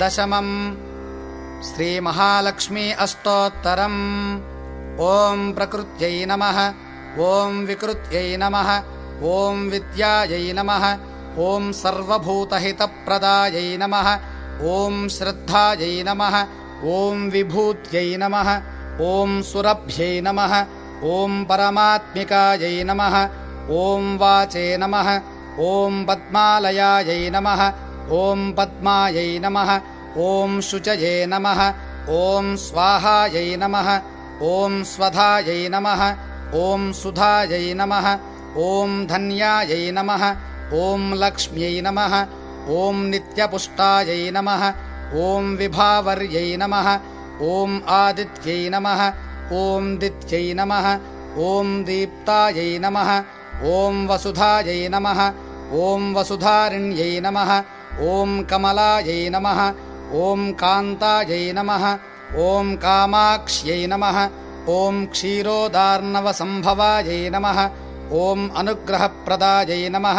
दशमम् श्रीमहालक्ष्मी अष्टोत्तरम् ॐ प्रकृत्यै नमः ॐ विकृत्यै नमः ॐ विद्यायै नमः ॐ सर्वभूतहितप्रदायै नमः ॐ श्रद्धायै नमः ॐ विभूत्यै नमः ॐ सुरभ्यै नमः ॐ परमात्मिकायै नमः ॐ वाचे नमः ॐ पद्मालयायै नमः ॐ पद्मायै नमः ॐ शुचये नमः ॐ स्वाहायै नमः ॐ स्वधायै नमः ॐ सुधायै नमः ॐ धन्यायै नमः ॐ लक्ष्म्यै नमः ॐ नित्यपुष्टायै नमः ॐ विभावर्यै नमः ॐ आदित्यै नमः ॐ दित्यै नमः ॐ दीप्तायै नमः ॐ वसुधायै नमः ॐ वसुधारिण्यै नमः ॐ कमलायै नमः ॐ कान्तायै नमः ॐ कामाक्ष्यै नमः ॐ क्षीरोदार्णवसम्भवायै नमः ॐ अनुग्रहप्रदायै नमः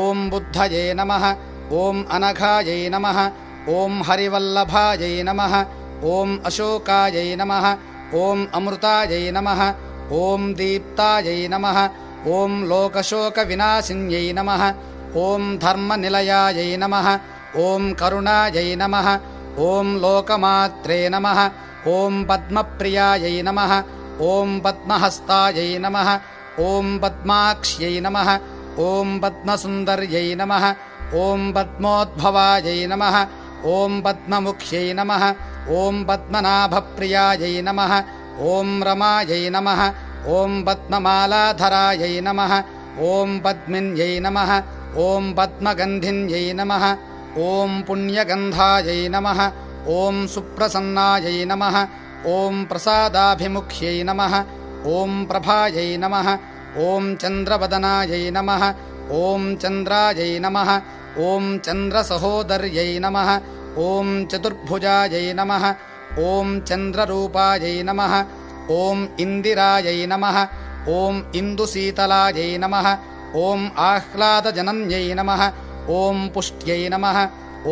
ॐ बुद्धये नमः ॐ अनघायै नमः ॐ हरिवल्लभायै नमः ॐ अशोकायै नमः ॐ अमृतायै नमः ॐ दीप्तायै नमः ॐ लोकशोकविनाशिन्यै नमः ॐ धर्मनिलयायै नमः ॐ करुणायै नमः ॐ लोकमात्रे नमः ॐ पद्मप्रियायै नमः ॐ पद्महस्तायै नमः ॐ पद्माक्ष्यै नमः ॐ पद्मसुन्दर्यै नमः ॐ पद्मोद्भवायै नमः ॐ पद्ममुख्यै नमः ॐ पद्मनाभप्रियायै नमः ॐ रमायै नमः ॐ पद्ममालाधरायै नमः ॐ पद्मिन्यै नमः ॐ पद्मगन्धिन्यै नमः ॐ पुण्यगन्धायै नमः ॐ सुप्रसन्नायै नमः ॐ प्रसादाभिमुख्यै नमः ॐ प्रभायै नमः ॐ चन्द्रवदनायै नमः ॐ चन्द्रायै नमः ॐ चन्द्रसहोदर्यै नमः ॐ चतुर्भुजायै नमः ॐ चन्द्ररूपायै नमः ॐ इन्दिरायै नमः ॐ इन्दुशीतलायै नमः ॐ आह्लादजनन्यै नमः ॐ पुष्ट्यै नमः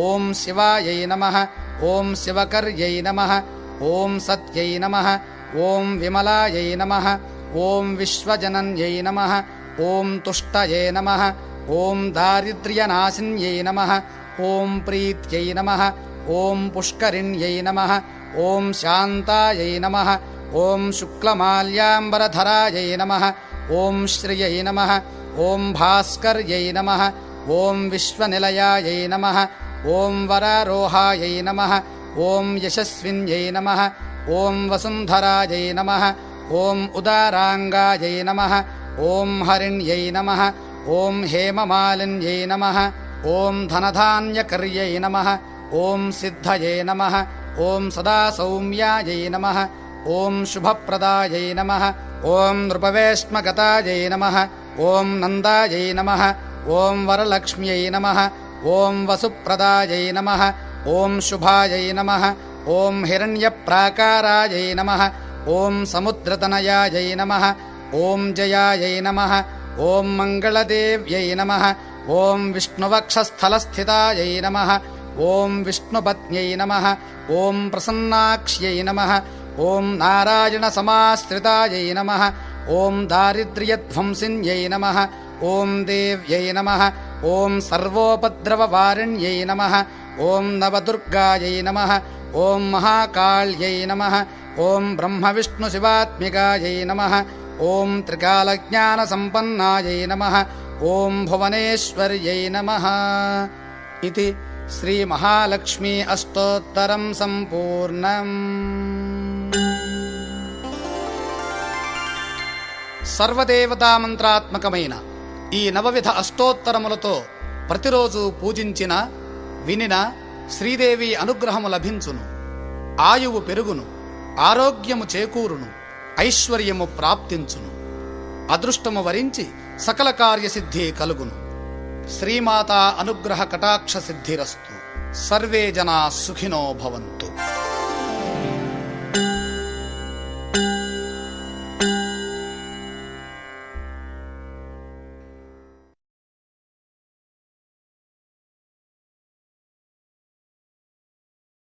ॐ शिवायै नमः ॐ शिवकर्यै नमः ॐ सत्यै नमः ॐ विमलायै नमः ॐ विश्वजनन्यै नमः ॐ तुष्टये नमः ॐ दारिद्र्यनाशिन्यै नमः ॐ प्रीत्यै नमः ॐ पुष्करिण्यै नमः ॐ शान्तायै नमः ॐ शुक्लमाल्याम्बरधरायै नमः ॐ श्रियै नमः ॐ भास्कर्यै नमः ॐ विश्वनिलयायै नमः ॐ वरारोहायै नमः ॐ यशस्विन्यै नमः ॐ वसुन्धरायै नमः ॐ उदाराङ्गायै नमः ॐ हरिण्यै नमः ॐ हेममालिन्यै नमः ॐ धनधान्यकर्यै नमः ॐ सिद्धये नमः ॐ सदा सौम्यायै नमः ॐ शुभप्रदायै नमः ॐ नृपवेश्मगतायै नमः ॐ नन्दायै नमः ॐ वरलक्ष्म्यै नमः ॐ वसुप्रदायै नमः ॐ शुभायै नमः ॐ हिरण्यप्राकारायै नमः ॐ समुद्रतनयायै नमः ॐ जयायै नमः ॐ मङ्गलदेव्यै नमः ॐ विष्णुवक्षस्थलस्थितायै नमः ॐ विष्णुपत्न्यै नमः ॐ प्रसन्नाक्ष्यै नमः ॐ नारायणसमाश्रितायै नमः ॐ दारिद्र्यध्वंसिन्यै नमः ॐ देव्यै नमः ॐ सर्वोपद्रववारिण्यै नमः ॐ नवदुर्गायै नमः ॐ महाकाल्यै नमः ॐ ब्रह्मविष्णुशिवात्मिकायै नमः ॐ त्रिकालज्ञानसम्पन्नायै नमः ॐ भुवनेश्वर्यै नमः इति श्रीमहालक्ष्मी अष्टोत्तरम् सम्पूर्णम् సర్వదేవతామంత్రాత్మకమైన ఈ నవవిధ అష్టోత్తరములతో ప్రతిరోజు పూజించిన వినిన శ్రీదేవి అనుగ్రహము లభించును. ఆయువు పెరుగును ఆరోగ్యము చేకూరును ఐశ్వర్యము ప్రాప్తించును. అదృష్టము వరించి సకల కార్యసిద్ధి కలుగును. శ్రీమాతా అనుగ్రహ కటాక్ష సిద్ధిరస్తు. సర్వే జనా సుఖినో భవంతు.